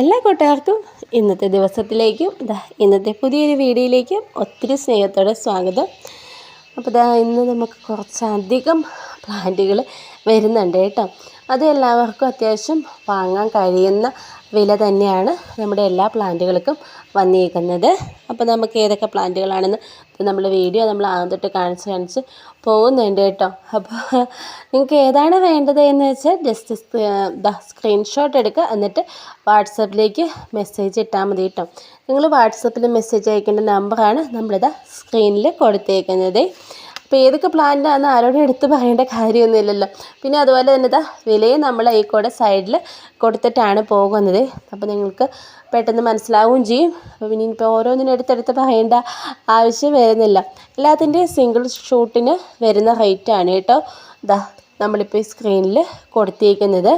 എല്ലാ കൂട്ടുകാർക്കും ഇന്നത്തെ ദിവസത്തിലേക്കും ഇന്നത്തെ പുതിയൊരു വീഡിയോയിലേക്കും ഒത്തിരി സ്നേഹത്തോടെ സ്വാഗതം. അപ്പോൾ ഇതാ ഇന്ന് നമുക്ക് കുറച്ചധികം പ്ലാന്റുകൾ വരുന്നുണ്ട് കേട്ടോ. അത് എല്ലാവർക്കും അത്യാവശ്യം വാങ്ങാൻ കഴിയുന്ന വില തന്നെയാണ് നമ്മുടെ എല്ലാ പ്ലാന്റുകൾക്കും വന്നിരിക്കുന്നത്. അപ്പോൾ നമുക്ക് ഏതൊക്കെ പ്ലാന്റുകളാണെന്ന് നമ്മൾ വീഡിയോ നമ്മൾ ആദ്യം തൊട്ട് കാണിച്ച് കാണിച്ച് പോകുന്നുണ്ട് കേട്ടോ. അപ്പോൾ നിങ്ങൾക്ക് ഏതാണ് വേണ്ടത് എന്ന് വെച്ചാൽ ജസ്റ്റ് സ്ക്രീൻഷോട്ട് എടുക്കുക. എന്നിട്ട് വാട്സപ്പിലേക്ക് മെസ്സേജ് ഇട്ടാൽ മതി കേട്ടോ. നിങ്ങൾ വാട്സപ്പിൽ മെസ്സേജ് അയക്കേണ്ട നമ്പറാണ് നമ്മളിതാ സ്ക്രീനിൽ കൊടുത്തേക്കുന്നത്. അപ്പോൾ ഏതൊക്കെ പ്ലാന്റാണെന്ന് ആരോടും എടുത്ത് പറയേണ്ട കാര്യമൊന്നുമില്ലല്ലോ. പിന്നെ അതുപോലെ തന്നെ ഇതാ വിലയും നമ്മൾ ഈ കൂടെ സൈഡിൽ കൊടുത്തിട്ടാണ് പോകുന്നത്. അപ്പോൾ നിങ്ങൾക്ക് പെട്ടെന്ന് മനസ്സിലാവുകയും ചെയ്യും. അപ്പോൾ പിന്നെ ഇപ്പോൾ ഓരോന്നിനും എടുത്തെടുത്ത് പറയേണ്ട ആവശ്യം വരുന്നില്ല. എല്ലാത്തിന്റെയും സിംഗിൾ ഷൂട്ടിന് വരുന്ന റേറ്റാണ് കേട്ടോ. ഇതാ നമ്മളിപ്പോൾ ഈ സ്ക്രീനിൽ കൊടുത്തിരിക്കുന്നത്.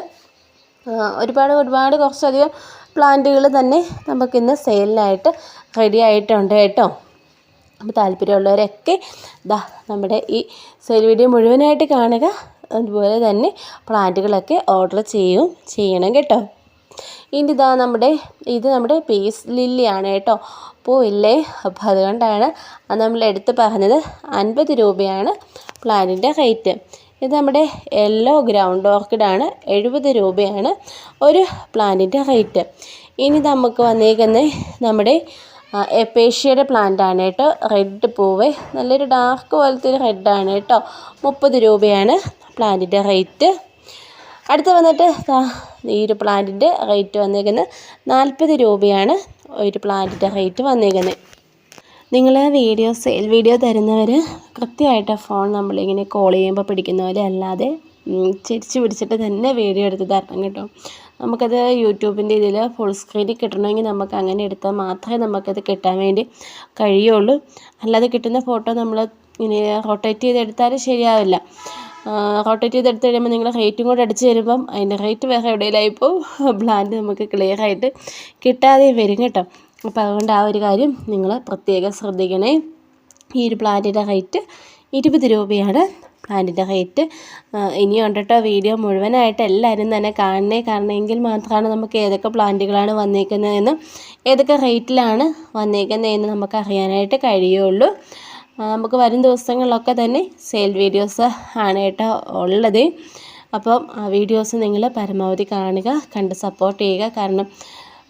ഒരുപാട് ഒരുപാട് കുറച്ചധികം പ്ലാന്റുകൾ തന്നെ നമുക്കിന്ന് സെയിലിനായിട്ട് റെഡി ആയിട്ടുണ്ട് കേട്ടോ. അപ്പോൾ താല്പര്യമുള്ളവരൊക്കെ ദാ നമ്മുടെ ഈ സെയിൽ വീഡിയോ മുഴുവനായിട്ട് കാണുക. അതുപോലെ തന്നെ പ്ലാന്റുകളൊക്കെ ഓർഡർ ചെയ്യും ചെയ്യണം കേട്ടോ. ഇനി ഇതാ നമ്മുടെ ഇത് നമ്മുടെ പേസ് ലില്ലിയാണ് കേട്ടോ. പൂവില്ലേ അപ്പോൾ അതുകൊണ്ടാണ് നമ്മൾ എടുത്ത് പറഞ്ഞത് അൻപത് രൂപയാണ് പ്ലാന്റിന്റെ റേറ്റ് ഇത് നമ്മുടെ യെല്ലോ ഗ്രൗണ്ട് ഓർക്കിഡാണ് എഴുപത് രൂപയാണ് ഒരു പ്ലാന്റിന്റെ റേറ്റ് ഇനി നമുക്ക് വന്നേക്കുന്നത് നമ്മുടെ എപ്പേഷ്യയുടെ പ്ലാന്റ് ആണ് കേട്ടോ. റെഡ് പൂവേ. നല്ലൊരു ഡാർക്ക് പോലത്തെ ഒരു റെഡാണ് കേട്ടോ. മുപ്പത് രൂപയാണ് പ്ലാന്റിന്റെ റേറ്റ് അടുത്ത് വന്നിട്ട് ഈ ഒരു പ്ലാന്റിന്റെ റേറ്റ് വന്നേക്കുന്നത് നാൽപ്പത് രൂപയാണ് ഒരു പ്ലാന്റിന്റെ റേറ്റ് വന്നേക്കുന്നത് നിങ്ങൾ വീഡിയോ സെയിൽ വീഡിയോ തരുന്നവർ കൃത്യമായിട്ട് ഫോൺ നമ്മളിങ്ങനെ കോൾ ചെയ്യുമ്പോൾ പിടിക്കുന്ന പോലെ അല്ലാതെ ചിരിച്ച് പിടിച്ചിട്ട് തന്നെ വീഡിയോ എടുത്ത് തരണം കേട്ടോ. നമുക്കത് യൂട്യൂബിന്റെ ഇതിൽ ഫുൾ സ്ക്രീനിൽ കിട്ടണമെങ്കിൽ നമുക്ക് അങ്ങനെ എടുത്താൽ മാത്രമേ നമുക്കത് കിട്ടാൻ വേണ്ടി കഴിയുള്ളൂ. അല്ലാതെ കിട്ടുന്ന ഫോട്ടോ നമ്മൾ ഇനി റൊട്ടേറ്റ് ചെയ്തെടുത്താൽ ശരിയാവില്ല. റൊട്ടേറ്റ് ചെയ്തെടുത്ത് കഴിയുമ്പോൾ നിങ്ങൾ റേറ്റും കൂടെ അടിച്ച് തരുമ്പം അതിന്റെ റേറ്റ് വേറെ എവിടെയെങ്കിലായിപ്പോൾ ബ്ലാൻഡ് നമുക്ക് ക്ലിയർ ആയിട്ട് കിട്ടാതെ വരും കേട്ടോ. അപ്പോൾ അതുകൊണ്ട് ആ ഒരു കാര്യം നിങ്ങൾ പ്രത്യേകം ശ്രദ്ധിക്കണേ. ഈ ഒരു പ്ലാന്റിന്റെ റേറ്റ് ഇരുപത് രൂപയാണ്. പ്ലാന്റിന്റെ റേറ്റ് ഇനിയും ഉണ്ട് കേട്ടോ വീഡിയോ മുഴുവനായിട്ട് എല്ലാവരും തന്നെ കാണണേ. കാരണം എങ്കിൽ മാത്രമാണ് നമുക്ക് ഏതൊക്കെ പ്ലാന്റുകളാണ് വന്നേക്കുന്നതെന്നും ഏതൊക്കെ റേറ്റിലാണ് വന്നേക്കുന്നതെന്ന് നമുക്ക് അറിയാനായിട്ട് കഴിയുള്ളൂ. നമുക്ക് വരും ദിവസങ്ങളിലൊക്കെ തന്നെ സെയിൽ വീഡിയോസ് ആണ് കേട്ടോ ഉള്ളത്. അപ്പം ആ വീഡിയോസ് നിങ്ങൾ പരമാവധി കാണുക കണ്ട് സപ്പോർട്ട് ചെയ്യുക. കാരണം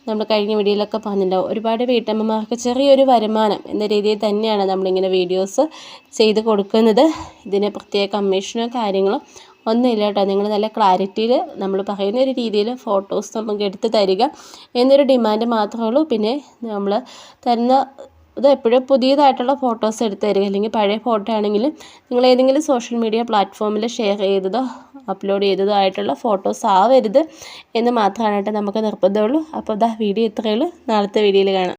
നമ്മൾ കഴിഞ്ഞ വീഡിയോയിലൊക്കെ പറഞ്ഞിട്ടുണ്ടാവും ഒരുപാട് വീട്ടമ്മമാർക്ക് ചെറിയൊരു വരുമാനം എന്ന രീതിയിൽ തന്നെയാണ് നമ്മളിങ്ങനെ വീഡിയോസ് ചെയ്ത് കൊടുക്കുന്നത്. ഇതിന് പ്രത്യേക കമ്മീഷനോ കാര്യങ്ങളോ ഒന്നുമില്ല കേട്ടോ. നിങ്ങൾ നല്ല ക്ലാരിറ്റിയിൽ നമ്മൾ പറയുന്ന ഒരു രീതിയിൽ ഫോട്ടോസ് നമുക്ക് എടുത്ത് തരിക എന്നൊരു ഡിമാൻഡ് മാത്രമേ ഉള്ളൂ. പിന്നെ നമ്മൾ തരുന്ന ഇത് എപ്പോഴും പുതിയതായിട്ടുള്ള ഫോട്ടോസ് എടുത്ത് തരിക. അല്ലെങ്കിൽ പഴയ ഫോട്ടോ ആണെങ്കിലും നിങ്ങൾ ഏതെങ്കിലും സോഷ്യൽ മീഡിയ പ്ലാറ്റ്ഫോമിൽ ഷെയർ ചെയ്തതോ അപ്ലോഡ് ചെയ്തതുമായിട്ടുള്ള ഫോട്ടോസ് ആവരുത് എന്ന് മാത്രമാണ് നമുക്ക് നിർബന്ധമുള്ളൂ. അപ്പോൾ ഇതാ വീഡിയോ ഇത്രയേ ഉള്ളൂ. നാളത്തെ വീഡിയോയിൽ കാണാം.